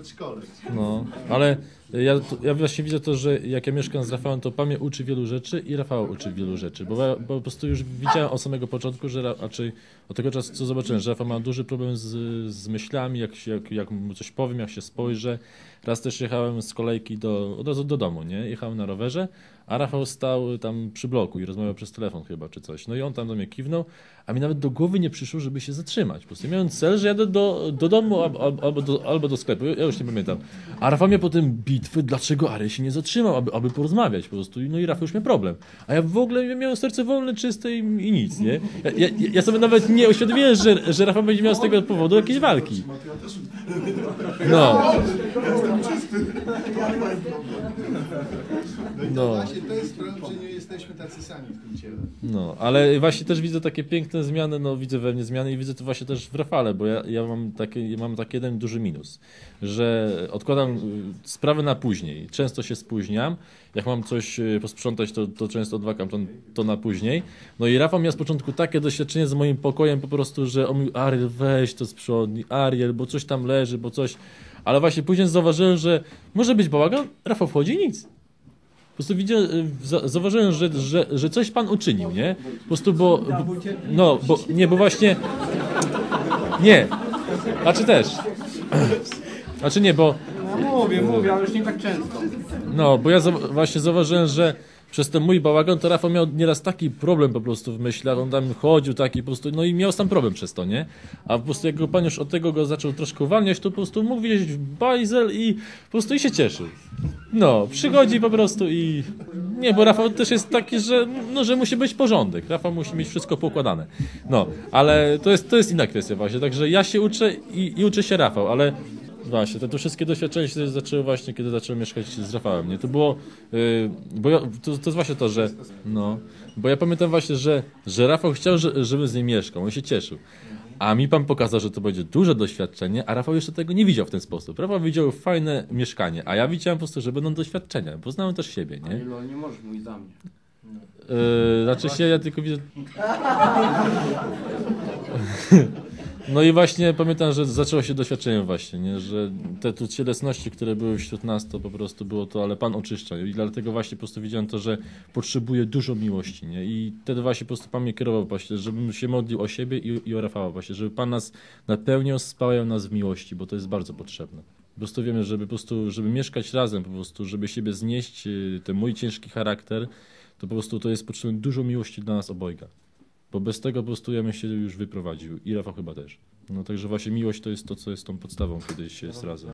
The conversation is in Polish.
przedszkole. No, ale ja, ja właśnie widzę to, że jak ja mieszkam z Rafałem, to Pan mnie uczy wielu rzeczy i Rafał uczy wielu rzeczy, bo, ja, bo po prostu już widziałem od samego początku, że ra- raczej od tego czasu, co zobaczyłem, że Rafał ma duży problem z, z myślami, jak, się, jak, jak mu coś powiem, jak się spojrzę. Raz też jechałem z kolejki do, od razu do domu, nie? Jechałem na rowerze, a Rafał stał tam przy bloku i rozmawiał przez telefon chyba, czy coś. No i on tam do mnie kiwnął, a mi nawet do głowy nie przyszło, żeby się zatrzymać. Po prostu miałem cel, że jadę do, do domu albo- albo, do, albo do sklepu, ja już nie pamiętam. A Rafał mnie potem bitwy, dlaczego Ary się nie zatrzymał, aby, aby porozmawiać po prostu. No i Rafał już miał problem. A ja w ogóle miałem serce wolne, czyste i, i nic, nie? Ja, ja, ja sobie nawet nie uświadomiłem, że, że Rafał będzie miał z tego powodu jakieś walki. No. No, No. Jesteśmy tacy sami w tym ciele. No, ale właśnie też widzę takie piękne zmiany, no widzę we mnie zmiany i widzę to właśnie też w Rafale, bo ja, ja mam, taki, mam taki jeden duży minus, że odkładam y, sprawy na później. Często się spóźniam, jak mam coś y, posprzątać, to, to często odwakam to, to na później. No i Rafał miał z początku takie doświadczenie z moim pokojem po prostu, że on mówił, Ariel weź to sprzątnij, Ariel, bo coś tam leży, bo coś... Ale właśnie później zauważyłem, że może być bałagan, Rafał wchodzi i nic. Po prostu widziałem, y, za- zauważyłem, że, że, że coś pan uczynił, nie? Po prostu, bo, bo no, bo, nie, bo właśnie, nie, znaczy też, znaczy nie, bo, Mówię, mówię, ale już nie tak często. no, bo ja zau- właśnie zauważyłem, że przez ten mój bałagan to Rafał miał nieraz taki problem po prostu w myślach, on tam chodził taki po prostu, no i miał sam problem przez to, nie? A po prostu jak go pan już od tego go zaczął troszkę uwalniać, to po prostu mógł widzieć w bajzel i po prostu i się cieszył. No, przychodzi po prostu i... Nie, bo Rafał też jest taki, że, no, że musi być porządek. Rafał musi mieć wszystko poukładane. No, ale to jest, to jest inna kwestia właśnie. Także ja się uczę i, i się Rafał, ale właśnie, te, te wszystkie doświadczenia się zaczęły właśnie, kiedy zacząłem mieszkać z Rafałem. Nie? To było, yy, bo ja, to, to jest właśnie to, że, no, bo ja pamiętam właśnie, że, że Rafał chciał, że, żebym z nim mieszkał. On się cieszył. A mi pan pokazał, że to będzie duże doświadczenie, a Rafał jeszcze tego nie widział w ten sposób. Rafał widział fajne mieszkanie, a ja widziałem po prostu, że będą doświadczenia. Poznałem też siebie, nie? No nie możesz mówić za mnie. Yy, znaczy się, ja tylko widzę... No i właśnie pamiętam, że zaczęło się doświadczenie właśnie, nie? że te tu cielesności, które były wśród nas, to po prostu było to, ale Pan oczyszcza i dlatego właśnie po prostu widziałem to, że potrzebuję dużo miłości, nie? I wtedy właśnie po prostu Pan mnie kierował właśnie, żebym się modlił o siebie i, i o Rafała właśnie, żeby Pan nas napełniał, spałał nas w miłości, bo to jest bardzo potrzebne. Po prostu wiemy, żeby po prostu, żeby mieszkać razem po prostu, żeby siebie znieść, yy, ten mój ciężki charakter, to po prostu to jest potrzebne dużo miłości dla nas obojga. Bo bez tego po prostu ja bym się już wyprowadził i Rafał chyba też. No także właśnie miłość to jest to, co jest tą podstawą, kiedy się jest razem.